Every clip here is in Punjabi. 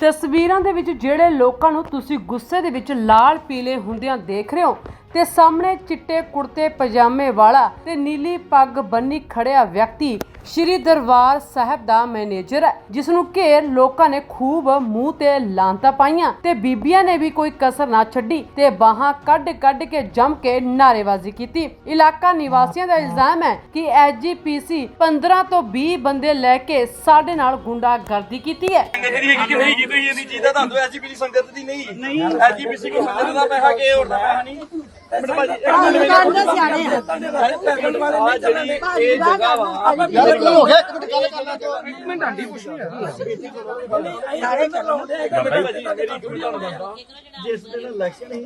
ਤਸਵੀਰਾਂ ਦੇ ਵਿੱਚ ਜਿਹੜੇ ਲੋਕਾਂ ਨੂੰ ਤੁਸੀਂ ਗੁੱਸੇ ਦੇ ਵਿੱਚ ਲਾਲ ਪੀਲੇ ਹੁੰਦਿਆਂ ਦੇਖ ਰਹੇ ਹੋ ਤੇ ਸਾਹਮਣੇ ਚਿੱਟੇ ਕੁੜਤੇ ਪਜਾਮੇ ਵਾਲਾ ਤੇ ਨੀਲੀ ਪੱਗ ਬੰਨੀ ਖੜਿਆ ਵਿਅਕਤੀ ਸ਼੍ਰੀ ਦਰਬਾਰ ਸਾਹਿਬ ਦਾ ਮੈਨੇਜਰ ਹੈ ਜਿਸ ਨੂੰ ਘੇਰ ਲੋਕਾਂ ਨੇ ਖੂਬ ਮੂੰਹ ਤੇ ਲਾਂਤਾ ਪਾਈਆਂ ਤੇ ਬੀਬੀਆਂ ਨੇ ਵੀ ਕੋਈ ਕਸਰ ਨਾ ਛੱਡੀ ਤੇ ਬਾਹਾਂ ਕੱਢ ਕੱਢ ਕੇ ਜੰਮ ਕੇ ਨਾਰੇਬਾਜ਼ੀ ਕੀਤੀ। ਇਲਾਕਾ ਨਿਵਾਸੀਆਂ ਦਾ ਇਲਜ਼ਾਮ ਹੈ ਕਿ ਐਸਜੀਪੀਸੀ 15 ਤੋਂ 20 ਬੰਦੇ ਲੈ ਕੇ ਸਾਡੇ ਨਾਲ ਗੁੰਡਾਗਰਦੀ ਕੀਤੀ ਹੈ। ਸੰਗਤ ਦੀ ਹੈਗੀ ਕਿ ਨਹੀਂ ਕੀਤੀ ਇਹਦੀ ਚੀਜ਼ ਦਾ ਦੱਸ ਦਿਓ ਐਜੀਪੀਸੀ ਸੰਗਤ ਦੀ ਨਹੀਂ। ਨਹੀਂ। ਐਜੀਪੀਸੀ ਕੋ ਸੰਗਤ ਦਾ ਪੈਸਾ ਕੇ ਹੋਰ ਦਾ ਪੈਸਾ ਨਹੀਂ। ਭਾਜੀ ਯਾਰ ਕੀ ਹੋ ਗਿਆ ਇੱਕ ਮਿੰਟ ਗੱਲ ਕਰਨਾ ਤੇ ਸਾਰੇ ਜਿਸ ਦਿਨ ਇਲੈਕਸ਼ਨ ਸੀ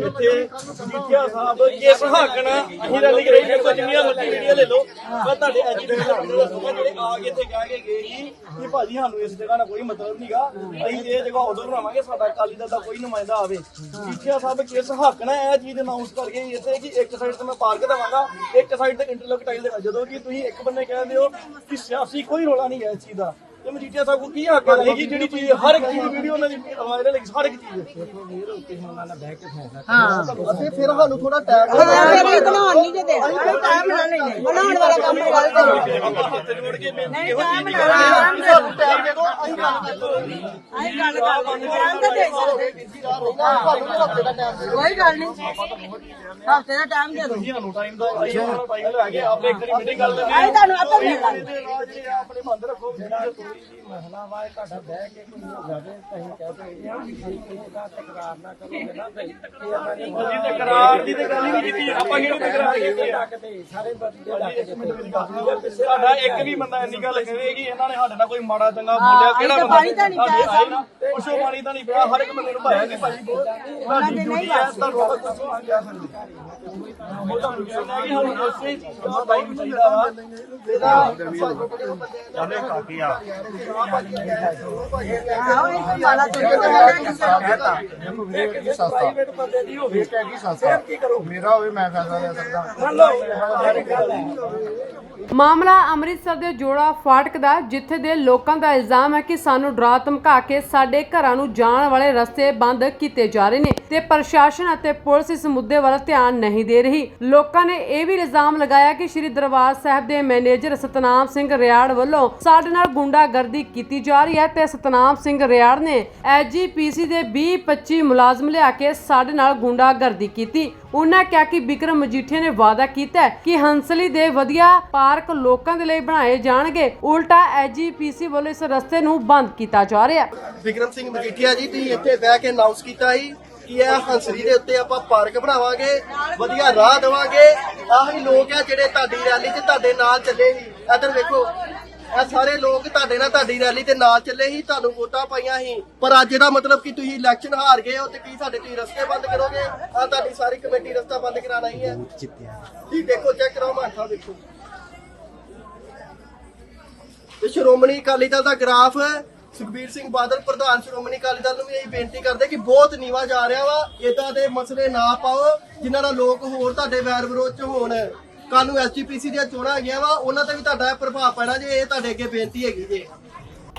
ਇੱਥੇ ਜੀਤਿਆ ਸਾਹਿਬ ਕਿਸ ਹੱਕ ਅਸੀਂ ਰੈਲੀ ਕਰਾਈ ਮੇਰੇ ਕੋਲ ਜਿੰਨੀਆਂ ਮਰਜ਼ੀ ਵੀਡੀਓ ਲੈ ਲਓ ਮੈਂ ਤੁਹਾਡੇ ਐਜੀਪੀਸੀ ਦੱਸੂਗਾ ਜਿਹੜੇ ਆ ਕੇ ਇੱਥੇ ਕਹਿ ਕੇ ਗਏ ਸੀ ਕਿ ਭਾਜੀ ਸਾਨੂੰ ਇਸ ਜਗ੍ਹਾ ਨਾਲ ਕੋਈ ਮਤਲਬ ਨਹੀਂਗਾ ਅਸੀਂ ਇਹ ਜਗ੍ਹਾ ਉਦੋਂ ਬਣਾਵਾਂਗੇ, ਸਾਡਾ ਅਕਾਲੀ ਦਲ ਦਾ ਕੋਈ ਨੁਮਾਇੰਦਾ ਆਵੇ। ਜੀਤਿਆ ਸਾਹਿਬ ਕਿਸ ਹੱਕ ਨਾਲ ਇਹ ਚੀਜ਼ ਅਨਾਉਂਸ ਇਸ ਕਰਕੇ ਗਏ ਇੱਥੇ ਕਿ ਇੱਕ ਸਾਈਡ ਤੇ ਮੈਂ ਪਾਰਕ ਦੇਵਾਂਗਾ, ਇੱਕ ਸਾਈਡ ਤੇ ਇੰਟਰਲੋਕ ਟਾਈਲ ਦੇ ਜਦੋਂ ਕਿ ਤੁਸੀਂ ਇੱਕ ਬੰਨੇ ਕਹਿੰਦੇ ਹੋ ਕਿ ਸਿਆਸੀ ਕੋਈ ਰੋਲਾ ਨਹੀਂ ਹੈ ਇਸ ਚੀਜ਼ ਦਾ। ਤੇ ਮਜੀਠੀਆ ਸਾਹਿਬ ਕੋਲ ਕੀ ਹੱਕ ਹੈ ਕਿ ਜਿਹੜੀ ਚੀਜ਼ ਹਰ ਇੱਕ ਚੀਜ਼ ਵੀਡੀਓ ਉਹਨਾਂ ਦੀ ਵਾਇਰਲ ਹੈ ਹਰ ਇੱਕ ਚੀਜ਼ ਅਸੀਂ ਫਿਰ ਸਾਨੂੰ ਥੋੜਾ ਟਾਈਮ ਮੇਰੀ ਬਣਾਉਣ ਨਹੀਂ ਦੇ ਦੇ ਟਾਈਮ ਨਾ ਲੈਣੇ ਬਣਾਉਣ ਵਾਲਾ ਕੰਮ ਗਲਤ ਹੈ ਹੱਥ ਜੋੜ ਕੇ ਬੇਨਤੀ ਇਹੋ ਚੀਜ਼ ਲੈਣੇ ਸਾਨੂੰ ਟਾਈਮ ਦੇ ਦਿਓ ਅਸੀਂ ਗੱਲ ਕਰਾਂਗੇ ਅਸੀਂ ਗੱਲ ਕਰਦੇ ਟਾਈਮ ਤਾਂ ਦੇ ਸਕਦੇ। ਕੋਈ ਗੱਲ ਨਹੀਂ। ਹਫ਼ਤੇ ਦਾ ਟਾਈਮ ਦੇ ਦਿਓ। ਤੁਹਾਨੂੰ ਟਾਈਮ ਦਾ ਅਸੀਂ ਉਹਨਾਂ ਟਾਈਮ ਲੈ ਕੇ ਆਪੇ ਇੱਕ ਵਾਰੀ ਮੀਟਿੰਗ ਕਰ ਲੈਂਦੇ ਅਸੀਂ ਤੁਹਾਨੂੰ ਆਪੇ ਮਿਲ ਲਾਂਗੇ ਆਪਣੇ ਬੰਦ ਰੱਖੋ। ਜਿਹੜਾ ਕੋਈ ਵੀ ਮਸਲਾ ਵਾ ਇਹ ਤੁਹਾਡਾ ਬਹਿ ਕੇ ਕੋਈ ਹੋ ਜਾਵੇ ਤਾਂ ਅਸੀਂ ਕਹਿ ਸਕਦੇ ਹਾਂ ਕਿ ਕੋਈ ਇਹਦਾ ਤਕਰਾਰ ਨਾ ਕਰੋਗੇ ਨਾ ਸਹੀ ਅਸੀਂ ਤਕਰਾਰ ਦੀ ਤੇ ਗੱਲ ਹੀ ਨਹੀਂ ਕੀਤੀ ਆਪਾਂ ਕਿਹਨੂੰ ਤਕਰਾਰ ਕੀਤੀ ਡੱਕਦੇ ਸਾਰੇ ਬੰਦੇ ਸਾਡਾ ਇੱਕ ਵੀ ਬੰਦਾ ਇੰਨੀ ਗੱਲ ਕਹੇ ਕਿ ਇਹਨਾਂ ਨੇ ਸਾਡੇ ਨਾਲ ਕੋਈ ਮਾੜਾ ਚੰਗਾ ਬੋਲਿਆ ਕਿਹੜਾ ਬੰਦਾ? ਪਾਣੀ ਤਾਂ ਨਹੀਂ ਪਿਆ ਸਾਡੇ ਆਏ ਨਾ ਪੁੱਛੋ ਪਾਣੀ ਤਾਂ ਨਹੀਂ ਪਿਆ ਹਰ ਇੱਕ ਬੰਦੇ ਨੂੰ ਭਾਇਆ ਕਿ ਭਾਜੀ ਤੁਹਾਡੀ ਡਿਊਟੀ ਹੈ ਤੁਹਾਨੂੰ ਆਪਾਂ ਕੁਝ ਆ ਗਿਆ ਸਕਦੇ ਉਹ ਤੁਹਾਨੂੰ ਕਹਿੰਦਾ ਕਿ ਸਾਨੂੰ ਉਸੇ ਚੀਜ਼ ਦਾ ਟਾਈਮ ਚਾਹੀਦਾ ਵਾ ਆਹੋ ਇਹ ਮਾਲਾ ਪ੍ਰਾਈਵੇਟ ਬੰਦੇ ਦੀ ਹੋਵੇ। ਹੈਗੀ ਸੰਸਥਾ ਮੇਰਾ ਹੋਵੇ ਮੈਂ ਫੈਸਲਾ ਲੈ ਸਕਦਾ। ਮਾਮਲਾ ਅੰਮ੍ਰਿਤਸਰ ਦੇ ਜੋੜਾ ਫਾਟਕ ਦਾ ਜਿੱਥੇ ਦੇ ਲੋਕਾਂ ਦਾ ਇਲਜ਼ਾਮ ਹੈ ਕਿ ਸਾਨੂੰ ਡਰਾ ਧਮਕਾ ਕੇ ਸਾਡੇ ਘਰਾਂ ਨੂੰ ਜਾਣ ਵਾਲੇ ਰਸਤੇ ਬੰਦ ਕੀਤੇ ਜਾ ਰਹੇ ਨੇ ਤੇ ਪ੍ਰਸ਼ਾਸਨ ਅਤੇ ਪੁਲਿਸ ਇਸ ਮੁੱਦੇ ਵੱਲ ਧਿਆਨ ਨਹੀਂ ਦੇ ਰਹੀ। ਲੋਕਾਂ ਨੇ ਇਹ ਵੀ ਇਲਜ਼ਾਮ ਲਗਾਇਆ ਕਿ ਸ੍ਰੀ ਦਰਬਾਰ ਸਾਹਿਬ ਦੇ ਮੈਨੇਜਰ ਸਤਨਾਮ ਸਿੰਘ ਰਿਆੜ ਵੱਲੋਂ ਸਾਡੇ ਨਾਲ ਗੁੰਡਾਗਰਦੀ ਕੀਤੀ ਜਾ ਰਹੀ ਹੈ ਤੇ ਸਤਨਾਮ ਸਿੰਘ ਰਿਆੜ ਨੇ ਐਜੀਪੀਸੀ ਦੇ 20-25 ਮੁਲਾਜ਼ਮ ਲਿਆ ਕੇ ਸਾਡੇ ਨਾਲ ਗੁੰਡਾਗਰਦੀ ਕੀਤੀ। ਉਹਨਾਂ ਕਿਹਾ ਕਿ ਵਿਕਰਮ ਮਜੀਠੀਆ ਨੇ ਵਾਅਦਾ ਕੀਤਾ ਕਿ ਹੰਸਲੀ ਦੇ ਵਧੀਆ ਪਾਰਕ ਲੋਕਾਂ ਦੇ ਲਈ ਬਣਾਏ ਜਾਣਗੇ। ਉਲਟਾ ਐਜੀਪੀਸੀ ਵੱਲੋਂ ਇਸ ਰਸਤੇ ਨੂੰ ਬੰਦ ਕੀਤਾ ਜਾ ਰਿਹਾ। ਹੈ ਵਿਕਰਮ ਸਿੰਘ ਮਜੀਠੀਆ ਜੀ, ਤੁਸੀਂ ਇੱਥੇ ਬਹਿ ਕੇ ਅਨਾਉਂਸ ਕੀਤਾ ਸੀ ਕਿ ਇਹ ਹੰਸਰੀ ਦੇ ਉੱਤੇ ਆਪਾਂ ਪਾਰਕ ਬਣਾਵਾਂਗੇ, ਵਧੀਆ ਰਾਹ ਦੇਵਾਂਗੇ। ਆਹੀ ਲੋਕ ਆ ਜਿਹੜੇ ਤੁਹਾਡੀ ਰੈਲੀ 'ਚ ਤੁਹਾਡੇ ਨਾਲ ਚੱਲੇ ਸੀ। ਇੱਧਰ ਵੇਖੋ ਇਹ ਸਾਰੇ ਲੋਕ ਤੁਹਾਡੇ ਨਾਲ ਤੁਹਾਡੀ ਰੈਲੀ ਤੇ ਨਾਲ ਚੱਲੇ ਸੀ, ਤੁਹਾਨੂੰ ਵੋਟਾਂ ਪਾਈਆਂ ਸੀ। ਪਰ ਅੱਜ ਦਾ ਮਤਲਬ ਕਿ ਤੁਸੀਂ ਇਲੈਕਸ਼ਨ ਹਾਰ ਗਏ ਹੋ ਤੇ ਕੀ ਸਾਡੇ ਤੁਸੀਂ ਰਸਤੇ ਬੰਦ ਕਰੋਗੇ? ਆ ਤੁਹਾਡੀ ਸਾਰੀ ਕਮੇਟੀ ਰਸਤਾ ਬੰਦ ਕਰਾਣਾ ਹੀ ਹੈ। ਜੀ ਦੇਖੋ ਚੈੱਕ ਕਰਾਓ ਮਾਠਾ ਦੇਖੋ। ਤੇ ਸ਼੍ਰੋਮਣੀ ਅਕਾਲੀ ਦਲ ਦਾ ਗ੍ਰਾਫ ਸੁਖਬੀਰ ਸਿੰਘ ਬਾਦਲ, ਪ੍ਰਧਾਨ ਸ਼੍ਰੋਮਣੀ ਅਕਾਲੀ ਦਲ ਨੂੰ ਵੀ ਇਹ ਬੇਨਤੀ ਕਰਦੇ ਕਿ ਬਹੁਤ ਨੀਵਾ ਜਾ ਰਿਹਾ ਵਾ। ਇਦਾਂ ਦੇ ਮਸਲੇ ਨਾ ਪਾਓ, ਜਿਨ੍ਹਾਂ ਨਾਲ ਲੋਕ ਹੋਰ ਤੁਹਾਡੇ ਵੈਰ ਵਿਰੋਧ ਚ ਹੋਣ। ਕੱਲ ਨੂੰ ਐਸਜੀਪੀਸੀ ਦੀਆਂ ਚੋਣਾਂ ਹੈਗੀਆਂ ਵਾ, ਉਹਨਾਂ ਤੇ ਵੀ ਤੁਹਾਡਾ ਪ੍ਰਭਾਵ ਪੈਣਾ ਜੇ, ਇਹ ਤੁਹਾਡੇ ਅੱਗੇ ਬੇਨਤੀ ਹੈਗੀ ਜੇ।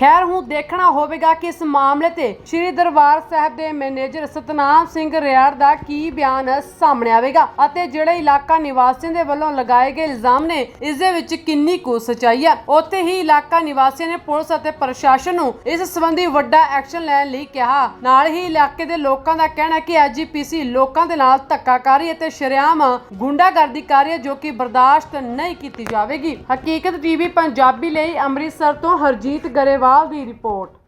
ਖੈਰ, ਹੁਣ ਦੇਖਣਾ ਹੋਵੇਗਾ ਕਿ ਇਸ ਮਾਮਲੇ ਤੇ ਸ੍ਰੀ ਦਰਬਾਰ ਸਾਹਿਬ ਦੇ ਮੈਨੇਜਰ ਸਤਨਾਮ ਸਿੰਘ ਰਿਆੜ ਦਾ ਕੀ ਬਿਆਨ ਸਾਹਮਣੇ ਆਵੇਗਾ ਅਤੇ ਜਿਹੜੇ ਇਲਾਕਾ ਨਿਵਾਸੀਆਂ ਦੇ ਵੱਲੋਂ ਲਗਾਏ ਗਏ ਇਲਜ਼ਾਮ ਨੇ, ਇਸ ਦੇ ਵਿੱਚ ਕਿੰਨੀ ਕੁ ਸਚਾਈ ਹੈ? ਉੱਥੇ ਹੀ ਇਲਾਕਾ ਨਿਵਾਸੀਆਂ ਨੇ ਪੁਲਿਸ ਅਤੇ ਪ੍ਰਸ਼ਾਸਨ ਨੂੰ ਇਸ ਸੰਬੰਧੀ ਵੱਡਾ ਐਕਸ਼ਨ ਲੈਣ ਲਈ ਕਿਹਾ। ਨਾਲ ਹੀ ਇਲਾਕੇ ਦੇ ਲੋਕਾਂ ਦਾ ਕਹਿਣਾ ਹੈ ਕਿ ਐਜੀਪੀਸੀ ਲੋਕਾਂ ਦੇ ਨਾਲ ਧੱਕਾ ਕਰ ਰਹੀ ਤੇ ਸ਼ਰੇਆਮ ਗੁੰਡਾਗਰਦੀ ਕਰ ਰਹੀ ਹੈ ਜੋ ਕਿ ਬਰਦਾਸ਼ਤ ਨਹੀਂ ਕੀਤੀ ਜਾਵੇਗੀ। ਹਕੀਕਤ ਟੀਵੀ ਪੰਜਾਬੀ ਲਈ ਅੰਮ੍ਰਿਤਸਰ ਤੋਂ ਹਰਜੀਤ ਗਰੇਵਾਲ ਦੀ ਰਿਪੋਰਟ